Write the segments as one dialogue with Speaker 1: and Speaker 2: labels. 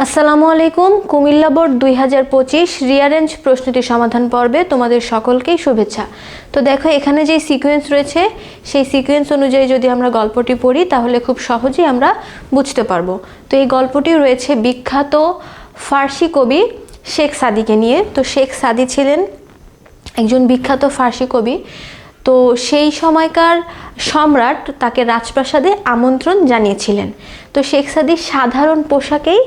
Speaker 1: আসসালামু আলাইকুম। কুমিল্লা বোর্ড দুই হাজার পঁচিশ রিয়ারেঞ্জ প্রশ্নটি সমাধান পর্বে তোমাদের সকলকেই শুভেচ্ছা। তো দেখো, এখানে যে সিকোয়েন্স রয়েছে, সেই সিকোয়েন্স অনুযায়ী যদি আমরা গল্পটি পড়ি, তাহলে খুব সহজেই আমরা বুঝতে পারব। তো এই গল্পটি রয়েছে বিখ্যাত ফার্সি কবি শেখ সাদিকে নিয়ে। তো শেখ সাদি ছিলেন একজন বিখ্যাত ফার্সি কবি। তো সেই সময়কার সম্রাট তাকে রাজপ্রাসাদে আমন্ত্রণ জানিয়েছিলেন। তো শেখ সাদি সাধারণ পোশাকেই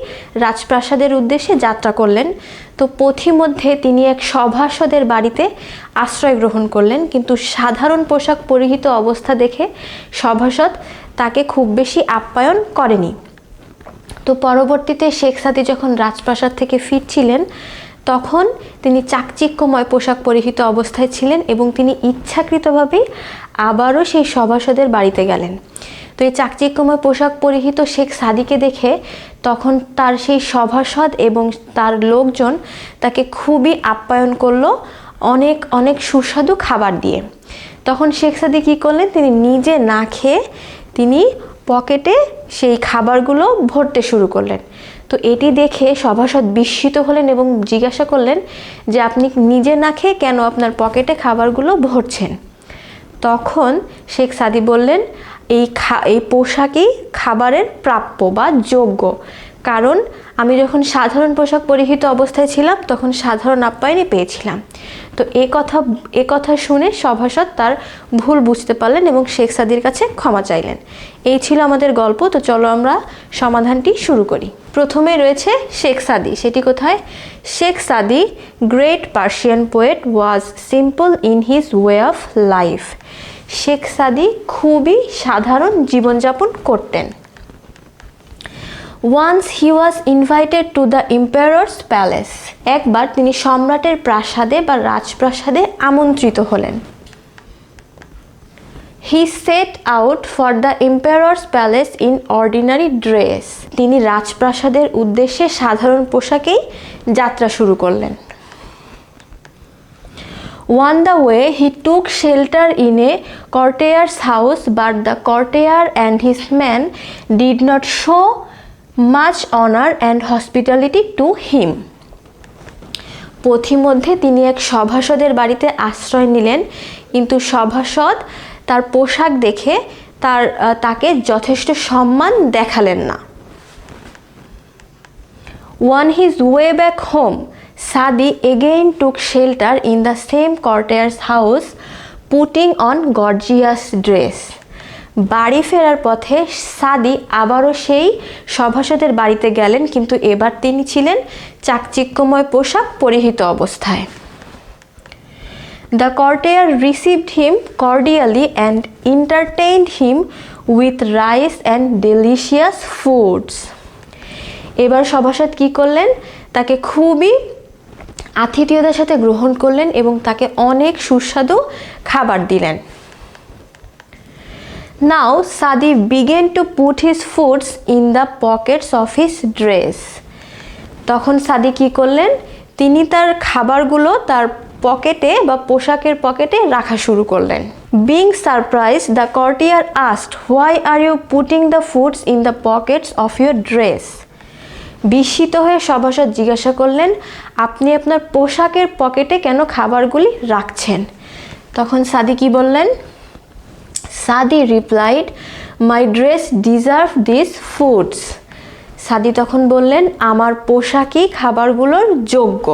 Speaker 1: রাজপ্রাসাদের উদ্দেশ্যে যাত্রা করলেন। তো পথিমধ্যে তিনি এক সভাসদের বাড়িতে আশ্রয় গ্রহণ করলেন। কিন্তু সাধারণ পোশাক পরিহিত অবস্থা দেখে সভাসদ তাকে খুব বেশি আপ্যায়ন করেনি। তো পরবর্তীতে শেখ সাদি যখন রাজপ্রাসাদ থেকে ফিরছিলেন তখন তিনি চাকচিক্যময় পোশাক পরিহিত অবস্থায় ছিলেন এবং তিনি ইচ্ছাকৃতভাবেই আবারও সেই সভাসদের বাড়িতে গেলেন। তো এই চাকচিক্যময় পোশাক পরিহিত শেখ সাদিকে দেখে তখন তার সেই সভাসদ এবং তার লোকজন তাকে খুবই আপ্যায়ন করল অনেক অনেক সুস্বাদু খাবার দিয়ে। তখন শেখ সাদি কী করলেন, তিনি নিজে না খেয়ে তিনি পকেটে সেই খাবারগুলো ভরতে শুরু করলেন। তো এটি দেখে সভাসদ বিস্মিত হলেন এবং জিজ্ঞাসা করলেন যে আপনি নিজে না খেয়ে কেন আপনার পকেটে খাবারগুলো ভরছেন? তখন শেখ সাদি বললেন, এই খা, এই পোশাকই খাবারের প্রাপ্য বা যোগ্য। কারণ আমি যখন সাধারণ পোশাক পরিহিত অবস্থায় ছিলাম, তখন সাধারণ আপ্যায়নই পেয়েছিলাম। তো এ কথা এ কথা শুনে সভাসদ তার ভুল বুঝতে পারলেন এবং শেখ সাদির কাছে ক্ষমা চাইলেন। এই ছিল আমাদের গল্প, তো চলো আমরা সমাধানটি শুরু করি। প্রথমে রয়েছে শেখ সাদি। সেটি কোথায়? Sheikh Saadi, great Persian poet, was simple in his way of life. Sheikh Saadi খুবই সাধারণ জীবনযাপন করতেন। Once he was invited to the empire's palace একবার তিনি সম্রাটের প্রাসাদে বা রাজপ্রাসাদে আমন্ত্রিত হলেন। He set out for the empire's palace in ordinary dress তিনি রাজপ্রাসাদের উদ্দেশ্যে সাধারণ পোশাকেই যাত্রা শুরু করলেন। On the way he took shelter in a courtier's house but the courtier and his man did not show much honour and hospitality to him পথিমধ্যে তিনি এক সভাসদের বাড়িতে আশ্রয় নিলেন, কিন্তু সভাসদ তার পোশাক দেখে তার তাকে যথেষ্ট সম্মান দেখালেন না। On his way back home Saadi again took shelter in the same courtier's house putting on gorgeous dress বাড়ি ফেরার পথে সাদি আবারও সেই সভাসদের বাড়িতে গেলেন, কিন্তু এবার তিনি ছিলেন চাকচিক্যময় পোশাক পরিহিত অবস্থায়। The courtier received him cordially and entertained him with rice and delicious foods এবার সভাসদ কী করলেন? তাকে খুবই আতিথেয়তার সাথে গ্রহণ করলেন এবং তাকে অনেক সুস্বাদু খাবার দিলেন। Now Saadi began to put his foods in the pockets of his dress তখন সাদি কী করলেন? তিনি তার খাবারগুলো তার পকেটে বা পোশাকের পকেটে রাখা শুরু করলেন। Being surprise the courtier asked why are you putting the foods in the pockets of your dress বিস্মিত হয়ে সভাসদ জিজ্ঞাসা করলেন, আপনি আপনার পোশাকের পকেটে কেন খাবারগুলি রাখছেন? তখন সাদি কি বললেন Saadi replied my dress deserve this foods Saadi তখন বললেন, আমার পোশাকই খাবারগুলোর যোগ্য।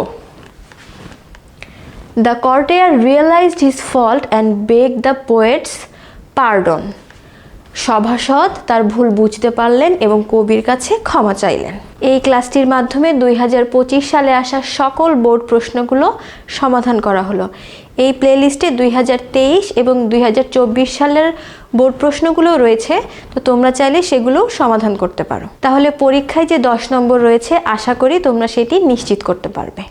Speaker 1: The courtier realized his fault and beg the poet's pardon সভাসদ তার ভুল বুঝতে পারলেন এবং কবির কাছে ক্ষমা চাইলেন। এই ক্লাসটির মাধ্যমে দুই হাজার পঁচিশ সালে আসা সকল বোর্ড প্রশ্নগুলো সমাধান করা হলো। এই প্লেলিস্টে দুই হাজার তেইশ এবং দুই হাজার চব্বিশ সালের বোর্ড প্রশ্নগুলো রয়েছে, তো তোমরা চাইলে সেগুলো সমাধান করতে পারো। তাহলে পরীক্ষায় যে দশ নম্বর রয়েছে, আশা করি তোমরা সেটি নিশ্চিত করতে পারবে।